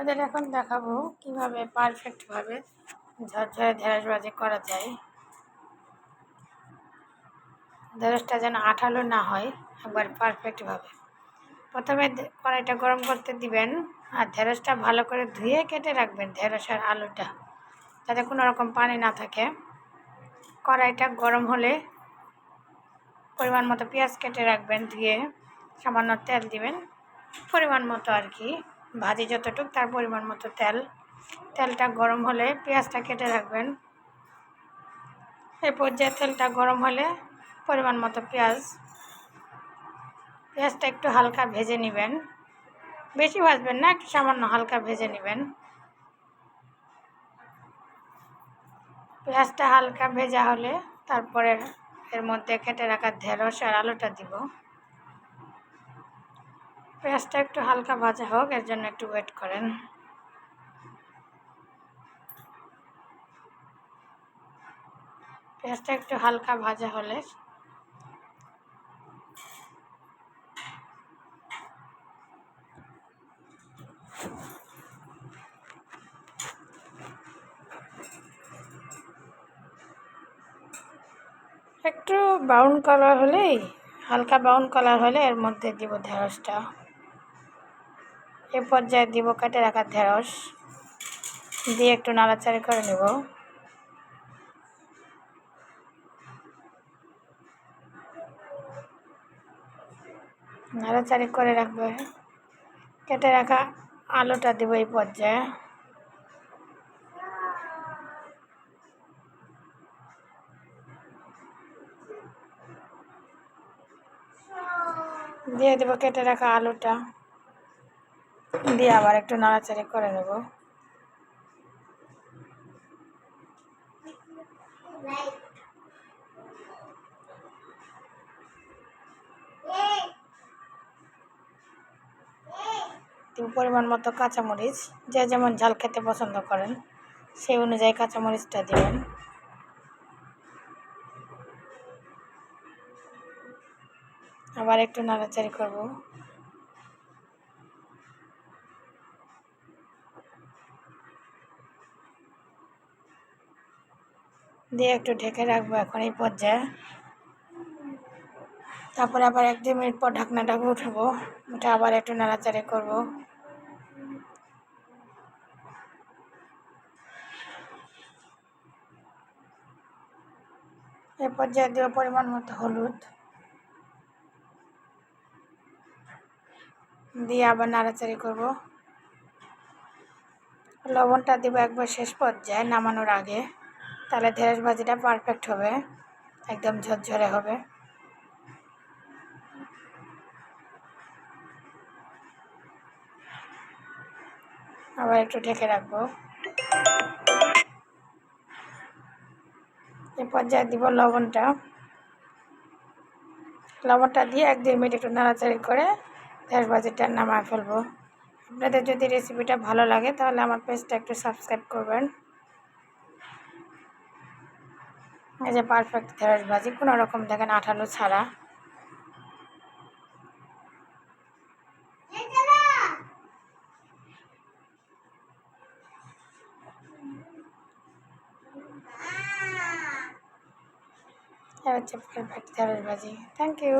আপনাদের এখন দেখাবো কীভাবে পারফেক্টভাবে ঝরঝরে ঢেঁড়স ভাজি করা যায়। ঢেঁড়সটা যেন আঠালো না হয়, একবার পারফেক্টভাবে প্রথমে কড়াইটা গরম করতে দিবেন আর ঢেঁড়সটা ভালো করে ধুয়ে কেটে রাখবেন ঢেঁড়সের আলুটা, যাতে কোনো রকম পানি না থাকে। কড়াইটা গরম হলে পরিমাণ মতো পেঁয়াজ কেটে রাখবেন, ধুয়ে সামান্য তেল দিবেন। পরিমাণ মতো আর কি। ভাজি যতটুক, তার পরিমাণ মতো তেল। তেলটা গরম হলে পেঁয়াজটা কেটে রাখবেন। এই পর্যায়ে তেলটা গরম হলে পরিমাণ মতো পেঁয়াজ। পেঁয়াজটা একটু হালকা ভেজে নেবেন। বেশি ভাজবেন না, একটু সামান্য হালকা ভেজে নেবেন। পেঁয়াজটা হালকা ভেজা হলে তারপরে এর মধ্যে কেটে রাখা ঢেঁড়স আর আলুটা দিব। পেঁয়াজটা একটু হালকা ভাজা হোক, এর জন্য একটু ওয়েট করেন। পেঁয়াজটা একটু হালকা ভাজা হলে একটু ব্রাউন কালার হলেই, হালকা ব্রাউন কালার হলে এর মধ্যে দিব ঢেঁড়সটা। এ পর্যায়ে দিব কেটে রাখা ঢেঁড়স দিয়ে একটু নাড়াচাড়ি করে নেব। নাড়াচাড়ি করে রাখবে। কেটে রাখা আলুটা দেবো এই পর্যায়ে। দিয়ে দেবো কেটে রাখা আলুটা। দিয়ে আবার একটু নাড়াচাড়ি করে নেব। পরিমাণ মতো কাঁচামরিচ, যে যেমন ঝাল খেতে পছন্দ করেন, সেই অনুযায়ী কাঁচামরিচটা দেবেন। আবার একটু নাড়াচাড়ি করব। দিয়ে একটু ঢেকে রাখব এখন এই পর্যায়ে। তারপরে আবার এক দু মিনিট পর ঢাকনাটাকে উঠাবো উঠে আবার একটু নাড়াচাড়ি করব। এ পর্যায়ে দেওয়া পরিমাণ মতো হলুদ। দিয়ে আবার নাড়াচাড়ি করব। লবণটা দেবো একবার শেষ পর্যায়ে নামানোর আগে। তাহলে ঢেঁড়স ভাজিটা পারফেক্ট হবে। একদম ঝরঝরে হবে। আবার একটু ঢেকে রাখব। এ পর্যায়ে দিব লবণটা। লবণটা দিয়ে এক দুই মিনিট একটু নাড়াচাড়ি করে ঢেঁড়স ভাজিটা নামায় ফেলব। আপনাদের যদি রেসিপিটা ভালো লাগে তাহলে আমার পেজটা একটু সাবস্ক্রাইব করবেন। এই যে পারফেক্ট ঢেঁড়স ভাজি, কোনো রকম দেখেন আঠালো ছাড়া। হচ্ছে পারফেক্ট ঢেঁড়স ভাজি। Thank you